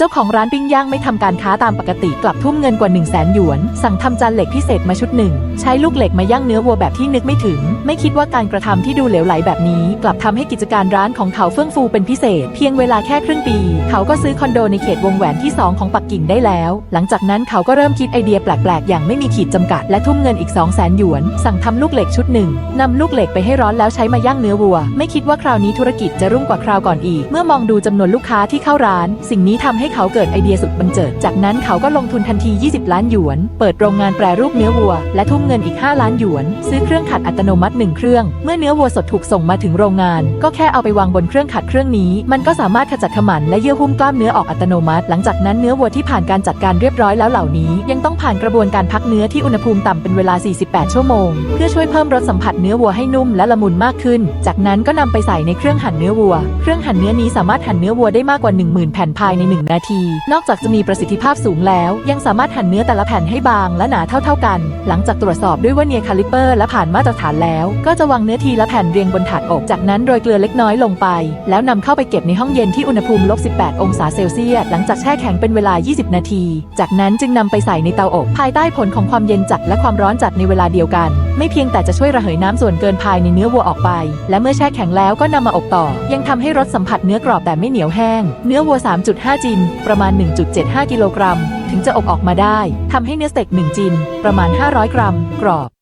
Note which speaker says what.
Speaker 1: เจ้าของร้านปิ้งย่างไม่ทำการค้าตามปกติกลับทุ่มเงินกว่า1 0 0 0 0แสนหยวน สั่งทำจานเหล็กพิเศษมาชุดหนึ่ง ใช้ลูกเหล็กมาย่างเนื้อวัวแบบที่นึกไม่ถึง ไม่คิดว่าการกระทำที่ดูเหลวไหลแบบนี้ กลับทำให้กิจการร้านของเขาเฟื่องฟูเป็นพิเศษ เพียงเวลาแค่ครึ่งปี เขาก็ซื้อคอนโดในเขตวงแหวนที่ 2 ของปักกิ่งได้แล้ว หลังจากนั้นเขาก็เริ่มคิดไอเดียแปลกๆ อย่างไม่มีขีดจำกัดและทุ่มเงินอีก2 0 0แสนหยวน สั่งทำลูกเหล็กชุดหนึ่งนำลูกเหล็กไปให้ร้อนแล้วใช้มาย่างเนื้อวัว ไม่คิดว่าคราวนี้ธุรกิจจะรุ่งกว่าคราวก่อนอีก เมื่อมองดูจำนวนลูกค้าที่เข้าร้าน สิ่งนี้ทำให้เขาเกิดไอเดียสุดบันเจิด จากนั้นเขาก็ลงทุนทันที 20 ล้านหยวน เปิดโรงงานแปรรูปเนื้อวัว และทุ่มเงินอีก 5 ล้านหยวน ซื้อเครื่องขัดอัตโนมัติหนึ่งเครื่อง เมื่อเนื้อวัวสดถูกส่งมาถึงโรงงาน ก็แค่เอาไปวางบนเครื่องขัดเครื่องนี้ มันก็สามารถขจัดขมันและเยื่อหุ้มกล้ามเนื้อออกอัตโนมัติ หลังจากนั้นเนื้อวัวที่ผ่านการจัดการเรียบร้อยแล้วเหล่านี้ ยังต้องผ่านกระบวนการพักเนื้อที่อุณหภูมิต่ำเป็นเวลา 48 ชั่วโมง เพื่อช่วยเพิ่มรสสัมผัสเนื้อวัวให้นุ่มและละมุนมากขึ้น จากนั้นก็นำไปใส่ในเครื่องหั่นเนื้อวัว เครื่องหั่นเนื้อนี้สามารถหั่นเนื้อวัวได้มากกว่า 10,000 แผ่นภายใน1นาที นอกจากจะมีประสิทธิภาพสูงแล้ว ยังสามารถหั่นเนื้อแต่ละแผ่นให้บางและหนาเท่า ๆกัน หลังจากตรวจสอบด้วยว่าเนียคาลิปเปอร์และผ่านมาตรฐานแล้ว ก็จะวางเนื้อทีละแผ่นเรียงบนถาดอบจากนั้นโรยเกลือเล็กน้อยลงไป แล้วนำเข้าไปเก็บในห้องเย็นที่อุณหภูมิลบ18 องศาเซลเซียสหลังจากแช่แข็งเป็นเวลา 20 นาที จากนั้นจึงนำไปใส่ในเตาอบภายใต้ผลของความเย็นจัดและความร้อนจัดในเวลาเดียวกัน ไม่เพียงแต่จะช่วยระเหยน้ำส่วนเกินภายในเนื้อวัวออกไป และเมื่อแช่แข็งแล้วก็นำมาอบต่อ ยังทำให้รสสัมผัสเนื้อกรอบแต่ไม่เหนียวแห้ง เนื้อวัว 3.5 จินประมาณ 1.75 กิโลกรัม ถึงจะอบออกมาได้ ทำให้เนื้อสเต็ก1จิน ประมาณ 500 กรัม กรอบ